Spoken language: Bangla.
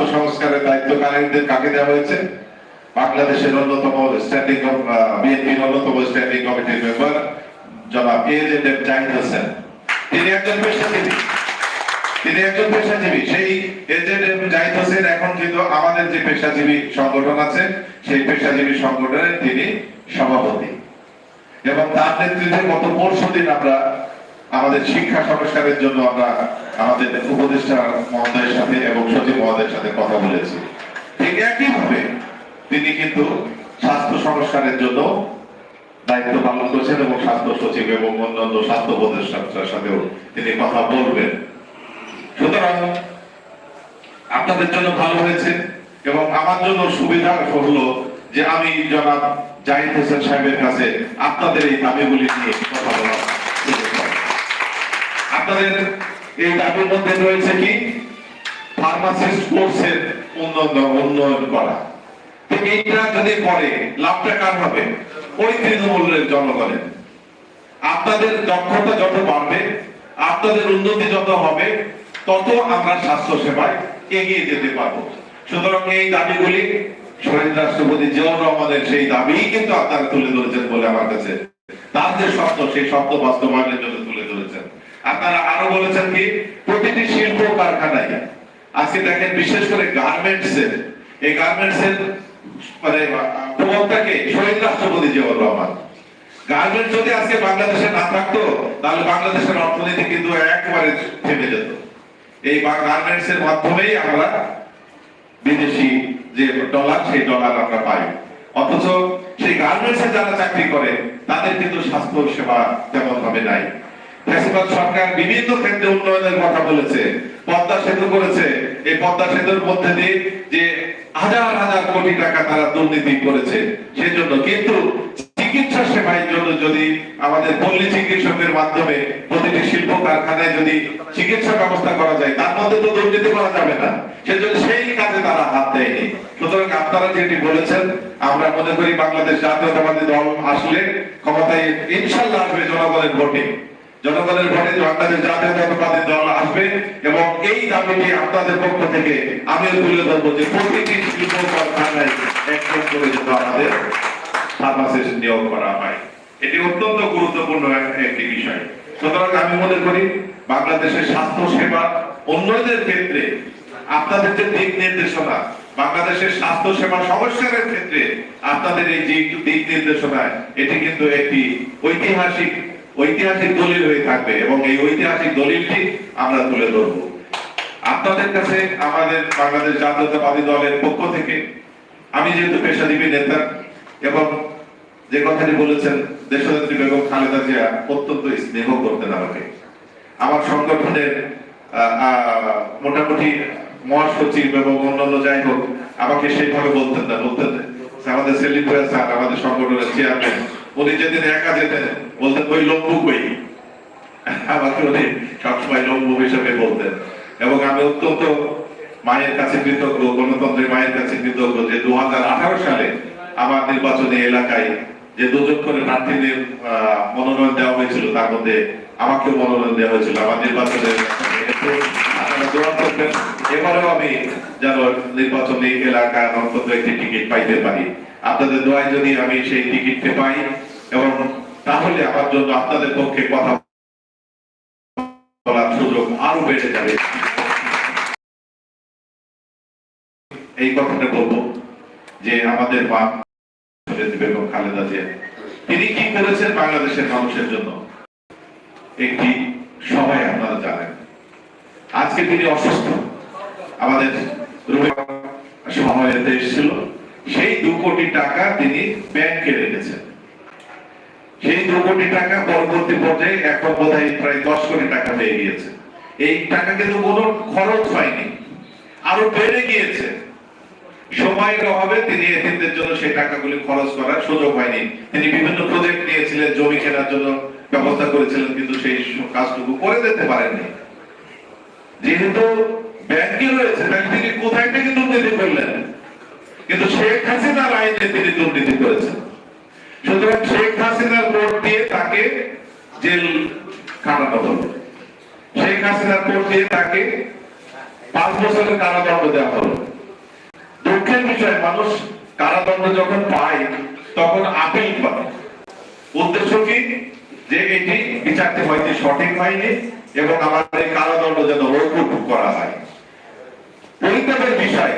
স্বাস্থ্য সংস্কারের দায়িত্ব কাকে দেওয়া হয়েছে? বাংলাদেশের অন্যতম স্ট্যান্ডিং বিএনপির অন্যতম স্ট্যান্ডিং কমিটির মেম্বার জনাব জাহিদ হোসেন। তিনি একজন পেশাজীবী। তিনি একজন পেশাজীবী। সেই এজেড জাহিদ হোসেন এখন কিন্তু আমাদের যে পেশাজীবী সংগঠন আছে, সেই পেশাজীবী সংগঠনের তিনি সভাপতি। এবং তার নেতৃত্বে গত পরশু দিন আমরা আমাদের শিক্ষা সংস্কারের জন্য আমরা আমাদের উপদেষ্টা মহোদয়ের সাথে এবং সচিব মহোদয়ের সাথে কথা বলেছি ঠিক একইভাবে তিনি কিন্তু স্বাস্থ্য সংস্কারের জন্য দায়িত্ব পালন করছেন এবং স্বাস্থ্য সচিব এবং অন্যান্য স্বাস্থ্য উপদেষ্টার সাথেও তিনি কথা বলবেন সুতরাং আপনাদের জন্য ভালো হয়েছে এবং আমার জন্য সুবিধা হলো যে আমি জনাব জাহিদ হোসেন সাহেবের কাছে আপনাদের এই দাবিগুলি নিয়ে কথা পাবো। আপনাদের এই দাবির মধ্যে রয়েছে কি? ফার্মাসিস্ট কোর্সের উন্নয়ন উন্নয়ন করা। এইটা যদি করে, লাভটা কার হবে? ওই তৃণমূলের জনগণের। আপনাদের দক্ষতা যত বাড়বে, আপনাদের উন্নতি যত হবে, তত আমরা স্বাস্থ্য সেবায় এগিয়ে যেতে পারব। সুতরাং এই দাবিগুলি শহীদ রাষ্ট্রপতি জিয়াউর রহমানের সেই দাবি কিন্তু আপনারা তুলে ধরেছেন বলে আমার কাছে। তার যে শব্দ সেই শব্দ বাস্তবায়নের জন্য তুলে ধরেছেন। আপনারা আরও বলেছেন কি, প্রতিটি শিল্প কারখানায়, আজকে দেখেন বিশেষ করে গার্মেন্টস এর, এই গার্মেন্টস এর মানে প্রবক্তাকে শহীদ রাষ্ট্রপতি জিয়াউর রহমান। গার্মেন্টস যদি আজকে বাংলাদেশে না থাকতো, তাহলে বাংলাদেশের অর্থনীতি কিন্তু একবারে থেমে যেত। এই গার্মেন্টস এর মাধ্যমেই আমরা বিদেশি যে ডলার সেই ডলার আমরা পাই। অথচ সেই গার্মেন্টস গার্মেন্টসে যারা চাকরি করে, তাদের কিন্তু স্বাস্থ্য সেবা তেমন ভাবে নাই। ফ্যাসিবাদ সরকার বিভিন্ন ক্ষেত্রে উন্নয়নের কথা বলেছে, পদ্মা সেতু করেছে। এই পদ্মা সেতুর মধ্যে দিয়ে যে হাজার হাজার কোটি টাকা তারা দুর্নীতি করেছে, সেজন্য কিন্তু চিকিৎসা সেবার জন্য যদি আমাদের পল্লী চিকিৎসকের মাধ্যমে প্রতিটি শিল্প কারখানায় যদি চিকিৎসা ব্যবস্থা করা যায়, তার মধ্যে তো দুর্নীতি করা যাবে না। সেজন্য সেই কাজে তারা হাত দেয়নি। সুতরাং আপনারা যেটি বলেছেন, আমরা মনে করি বাংলাদেশ জাতীয়তাবাদী দল আসলে ক্ষমতায় ইনশাল্লাহ আসবে জনগণের ভোটে। জনগণের ভোটে বাংলাদেশ জাতীয়তাবাদী দল আসবে এবং এই দাবিটি আপনাদের পক্ষ থেকে আমিও তুলে ধরবো যে প্রতিটি শিল্প কারখানায় একজন করে যেন আমাদের ফার্মাসিস্ট নিয়োগ করা হয়। এটি অত্যন্ত গুরুত্বপূর্ণ একটি বিষয়। সুতরাং আমি মনে করি বাংলাদেশের স্বাস্থ্য সেবা উন্নয়নের ক্ষেত্রে আপনাদের যে দিক নির্দেশনা, বাংলাদেশের স্বাস্থ্য সেবা ক্ষেত্রে আপনাদের এই যে দিক নির্দেশনায় এটি কিন্তু একটি ঐতিহাসিক ঐতিহাসিক দলিল হয়ে থাকবে এবং এই ঐতিহাসিক দলিলটি আমরা তুলে ধরব। আপনাদের কাছে আমাদের বাংলাদেশ জাতীয়তাবাদী দলের পক্ষ থেকে আমি যেহেতু পেশাজীবী নেতা এবং যে কথাটি বলেছেন, দেশনেত্রী বেগম খালেদা জিয়া অত্যন্ত স্নেহ করতেন আমাকে। আমার সংগঠনের মোটামুটি মহাসচিব এবং অন্যান্য যাই হোক, আমাকে সেইভাবে বলতেন না, বলতেন আমাদের সেলিম ভাইয়া স্যার, আমাদের সংগঠনের চেয়ারম্যান উনি যেদিন একা যেতেন, বলতেন, ওই লম্বু কই? আমাকে উনি সবসময় লম্বু হিসেবে বলতেন। এবং আমি অত্যন্ত মায়ের কাছে কৃতজ্ঞ, গণতন্ত্রের মায়ের কাছে কৃতজ্ঞ যে দু হাজার আঠারো সালে আমার নির্বাচনী এলাকায় যে দুজন করে প্রার্থীদের মনোনয়ন দেওয়া হয়েছিল, তার মধ্যে আমাকেও মনোনয়ন দেওয়া হয়েছিল, আমার নির্বাচনের এবারেও আমি যেন নির্বাচনী এলাকা অন্তত একটি টিকিট পাইতে পারি। আপনাদের দোয়ায় যদি আমি সেই টিকিটটি পাই, এবং তাহলে আমার জন্য আপনাদের পক্ষে কথা বলার সুযোগ আরও বেড়ে যাবে। এই কথাটা বলব যে আমাদের মা বেগম খালেদা জিয়া, তিনি কি করেছেন বাংলাদেশের মানুষের জন্য? একটি সবাই আপনারা জানেন। আজকে তিনি অসুস্থ। আমাদের রুমে এসেছিল। সেই দু কোটি টাকা তিনি ব্যাংকে রেখেছেন। সেই দু কোটি টাকা পরবর্তী পর্যায়ে এখন বোধ প্রায় দশ কোটি টাকা হয়ে গিয়েছে। এই টাকা কিন্তু কোনো খরচ হয়নি। আরও বেড়ে গিয়েছে। সময়ের অভাবে তিনি এতিমদের জন্য সেই টাকাগুলি খরচ করার সুযোগ হয়নি তিনি বিভিন্ন প্রজেক্ট নিয়েছিলেন, জমি কেনার জন্য ব্যবস্থা করেছিলেন, কিন্তু সেই কাজটুকু করে দিতে পারেননি। যেহেতু ব্যাংকে রয়েছে, তাহলে তিনি কোথায় থেকে দুর্নীতি করলেন? কিন্তু শেখ হাসিনার আইনে তিনি দুর্নীতি করেছেন। সুতরাং শেখ হাসিনার কোর্ট দিয়ে তাকে জেল কাটানো হলো। শেখ হাসিনার কোর্ট দিয়ে তাকে পাঁচ বছরের কারাদণ্ড দেওয়া হলো। বিষয় মানুষ কারাদণ্ড যখন পায়, তখন আপিল করে উদ্দেশ্য কি? যে এটি বিচারটি হয়তো সঠিক হয়নি এবং আমাদের কারাদণ্ড যেন রোগ করা হয়। পরিতাপের বিষয়।